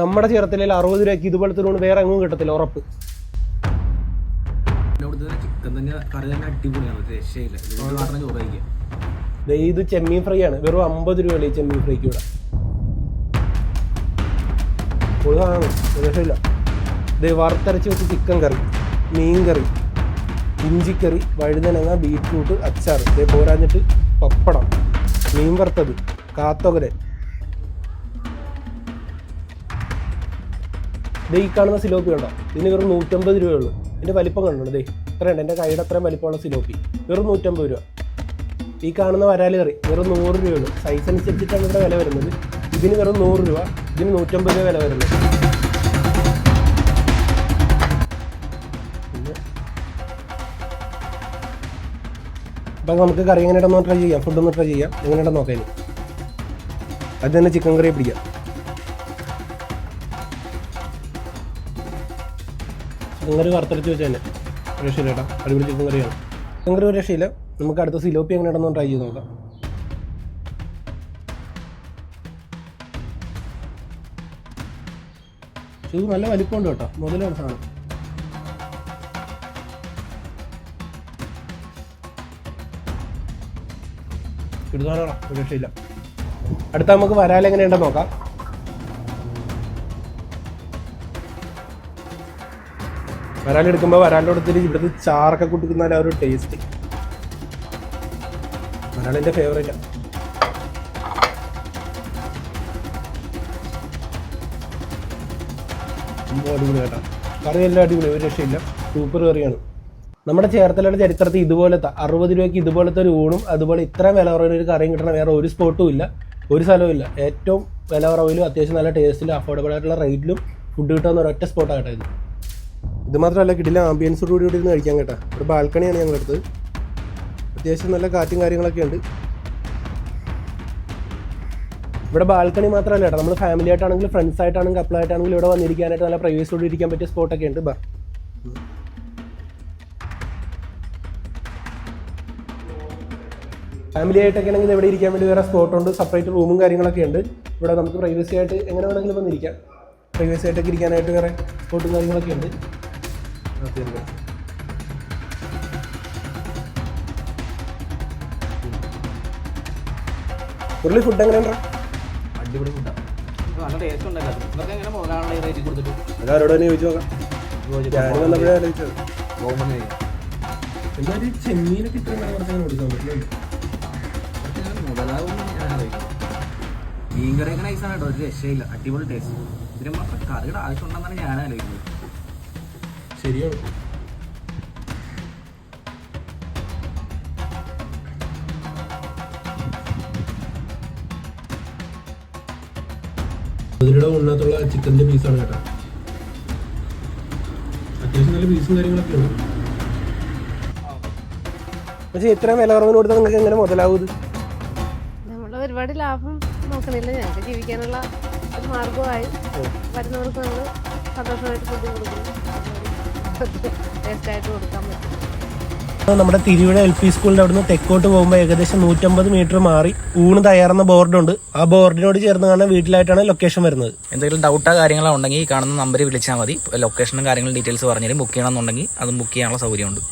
നമ്മുടെ ചേർത്തലയിൽ അറുപത് രൂപയ്ക്ക് ഇതുപോലത്തെ ലോൺ വേറെ എങ്ങും കിട്ടത്തില്ല ഉറപ്പ്. പിന്നെ അവിടുത്തെ ചിക്കൻ തന്നെ കറി തന്നെ അടിപൊളിയാണ് ഒരു രക്ഷയില്ല. മാത്രം ചോറ് കഴിക്കുക. ദേ ഇത് ചെമ്മീൻ ഫ്രൈ ആണ്. വെറും അമ്പത് രൂപയാണ് ഈ ചെമ്മീൻ ഫ്രൈക്ക് ഇവിടെ. രക്ഷയില്ല. ഇത് വറുത്തരച്ച് വെച്ച് ചിക്കൻ കറി മീൻ കറി ഇഞ്ചിക്കറി വഴുതനങ്ങ ബീറ്റ്റൂട്ട് അച്ചാർ ഇതേ പോരാഞ്ഞിട്ട് പപ്പടം മീൻ വറുത്തത് കാത്തൊകരൻ ദേ ഈ കാണുന്ന സിലോപ്പി ഉണ്ടോ ഇതിന് വെറും നൂറ്റമ്പത് രൂപയുള്ളൂ. ഇതിന്റെ വലിപ്പം കണ്ടുണ്ട് ദേ ഇത്രയുണ്ട്. എന്റെ കൈയുടെ അത്രയും വലിപ്പമുള്ള സിലോപ്പി. വെറും നൂറ്റമ്പത് രൂപ. ഈ കാണുന്ന വരാൽ കറി വെറും നൂറ് രൂപയുള്ളൂ. സൈസ് അനുസരിച്ചിട്ടാണ് ഇവിടെ വില വരുന്നത്. ഇതിന് വെറും നൂറ് രൂപ. ഇതിന് നൂറ്റമ്പത് രൂപ വില വരുന്നത്. അപ്പം നമുക്ക് കറി എങ്ങനെയാണെന്ന് ട്രൈ ചെയ്യാം. ഫുഡ് ഒന്ന് ട്രൈ ചെയ്യാം. എങ്ങനെയാണെന്ന് നോക്കാം ഇനി. അത് തന്നെ ചിക്കൻ കറി പിടിക്കാം. ചിക്കൻ കറി വറുത്തരച്ച് വെച്ച് തന്നെ രക്ഷയില്ല കേട്ടോ. അടിപൊളി ചിക്കൻ കറിയാണ്. ചിക്കൻ കറി രക്ഷയില്ല. നമുക്ക് അടുത്ത സിലോപ്പി എങ്ങനെ ഇടണം ട്രൈ ചെയ്ത് നോക്കാം. ഇത് നല്ല വലിപ്പമുണ്ട് കേട്ടോ. മുതലാണ് സാധനം. ഒരു രക്ഷയില്ല. അടുത്ത നമുക്ക് വരാലെങ്ങനെയുണ്ടെന്ന് നോക്കാം. വരാലെടുക്കുമ്പോൾ വരാലിന്റെ അടുത്തിട്ട് ഇവിടുത്തെ ചാറൊക്കെ കുട്ടിക്കുന്ന ഒരു ടേസ്റ്റ് വരാളിന്റെ ഫേവറേറ്റ് അടിപൊളി കേട്ടോ. കറി എല്ലാം അടിപൊളി ഒരു രക്ഷയില്ല. സൂപ്പർ കറിയാണ്. നമ്മുടെ ചേർത്തലയുടെ ചരിത്രത്തിൽ ഇതുപോലത്തെ അറുപത് രൂപയ്ക്ക് ഇതുപോലത്തെ ഒരു ഊണും അതുപോലെ ഇത്ര വില കുറവിന് ഒരു കറിയും കിട്ടണം വേറെ ഒരു സ്പോട്ടും ഇല്ല. ഒരു സ്ഥലവും ഇല്ല. ഏറ്റവും വില കുറവിലും അത്യാവശ്യം നല്ല ടേസ്റ്റിലും അഫോർഡബിൾ ആയിട്ടുള്ള റേറ്റിലും ഫുഡ് കിട്ടാവുന്ന ഒരൊറ്റ സ്പോട്ടാണ് കേട്ടോ ഇത്. ഇത് മാത്രമല്ല കിടില ആംബിയൻസോട് കൂടി കൂടി ഇരുന്ന് കഴിക്കാൻ കേട്ടോ. ഒരു ബാൽക്കണിയാണ് ഞങ്ങൾ എടുത്തത് അത്യാവശ്യം നല്ല കാറ്റും കാര്യങ്ങളൊക്കെ ഉണ്ട്. ഇവിടെ ബാൽക്കണി മാത്രമല്ല കേട്ടോ. നമ്മൾ ഫാമിലി ആയിട്ടാണെങ്കിലും ഫ്രണ്ട്സ് ആയിട്ടാണെങ്കിലും കപ്പിൾ ആയിട്ടാണെങ്കിലും ഇവിടെ വന്നിരിക്കാനായിട്ട് നല്ല പ്രൈവസിയോട് ഇരിക്കാൻ പറ്റിയ സ്പോട്ടൊക്കെ ഉണ്ട്. ബാ. ഫാമിലി ആയിട്ടൊക്കെ ആണെങ്കിൽ ഇവിടെ ഇരിക്കാൻ വേണ്ടി വേറെ സ്പോട്ടുണ്ട് സെപ്പറേറ്റ് റൂമും കാര്യങ്ങളൊക്കെ ഉണ്ട്. ഇവിടെ നമുക്ക് പ്രൈവസി ആയിട്ട് എങ്ങനെ വേണമെങ്കിലും വന്നിരിക്കാം. പ്രൈവസി ആയിട്ടൊക്കെ ഇരിക്കാനായിട്ട് വേറെ സ്പോട്ടും കാര്യങ്ങളൊക്കെ ഉണ്ട്. അതെയല്ലേ. ഉരുളി ഫുഡ് എങ്ങനെയുണ്ടോ? അടിപൊളി ഫുഡാണ് നല്ല ടേസ്റ്റ് ഉണ്ടല്ലോ ഇതൊക്കെ എങ്ങനെ ഈ റേറ്റ് കൊടുത്തിട്ട്? അവരോട് തന്നെ ചോദിച്ചു നോക്കാം? ഞാൻ വന്നപ്പോഴേ ആലോചിച്ചത്. ഗവൺമെന്റ് കഴിയും എന്നാലും ചെമ്മീനൊക്കെ ഇത്രയും വില കുറച്ച് അങ്ങനെ കൊടുക്കാൻ പറ്റില്ല? മുതലാകുമെന്ന് ഞാൻ ആലോചിക്കുന്നു മീൻ കറിയൊക്കെ നൈസാണ് കേട്ടോ. ഒരു രക്ഷയില്ല. അടിപൊളി ടേസ്റ്റ് ഇതിന് മാത്രം കറിയുടെ ആവശ്യം ഉണ്ടെന്നാണ് ഞാൻ ആലോചിക്കുന്നത് ശരിയാണ് അതിലൂടെ ഉണ്ണത്തുള്ള ചിക്കന്റെ പീസാണ് കേട്ടോ. അത്യാവശ്യം നല്ല പീസും കാര്യങ്ങളൊക്കെ ഉണ്ട്. പക്ഷേ ഇത്രയും വില കുറവിന് കൊടുത്താൽ നിങ്ങൾക്ക് എങ്ങനെ മുതലാവൂ ഇത്? നമ്മൾ ഒരുപാട് ലാഭം നോക്കണില്ല. ഞങ്ങൾക്ക് ജീവിക്കാനുള്ള ഒരു മാർഗമായി വരുന്നവർക്ക് നമ്മൾ സന്തോഷമായിട്ട് ഫുഡ് കൊടുക്കുന്നു. ടേസ്റ്റായിട്ട് കൊടുക്കാൻ പറ്റും. നമ്മുടെ തിരുവിഴ എൽ പി സ്കൂളിന്റെ അവിടുന്ന് തെക്കോട്ട് പോകുമ്പോൾ ഏകദേശം നൂറ്റമ്പത് മീറ്റർ മാറി ഊണ് തയ്യാറുന്ന ബോർഡുണ്ട്. ആ ബോർഡിനോട് ചേർന്ന് കാണുന്ന വീട്ടിലായിട്ടാണ് ലൊക്കേഷൻ വരുന്നത്. എന്തെങ്കിലും ഡൗട്ടോ കാര്യങ്ങളോ ഉണ്ടെങ്കിൽ ഈ കാണുന്ന നമ്പറിൽ വിളിച്ചാൽ മതി. ലൊക്കേഷനും കാര്യങ്ങളും ഡീറ്റെയിൽസ് പറഞ്ഞുതരും. ബുക്ക് ചെയ്യണമെന്നുണ്ടെങ്കിൽ അതും ബുക്ക് ചെയ്യാനുള്ള സൗകര്യമുണ്ട്.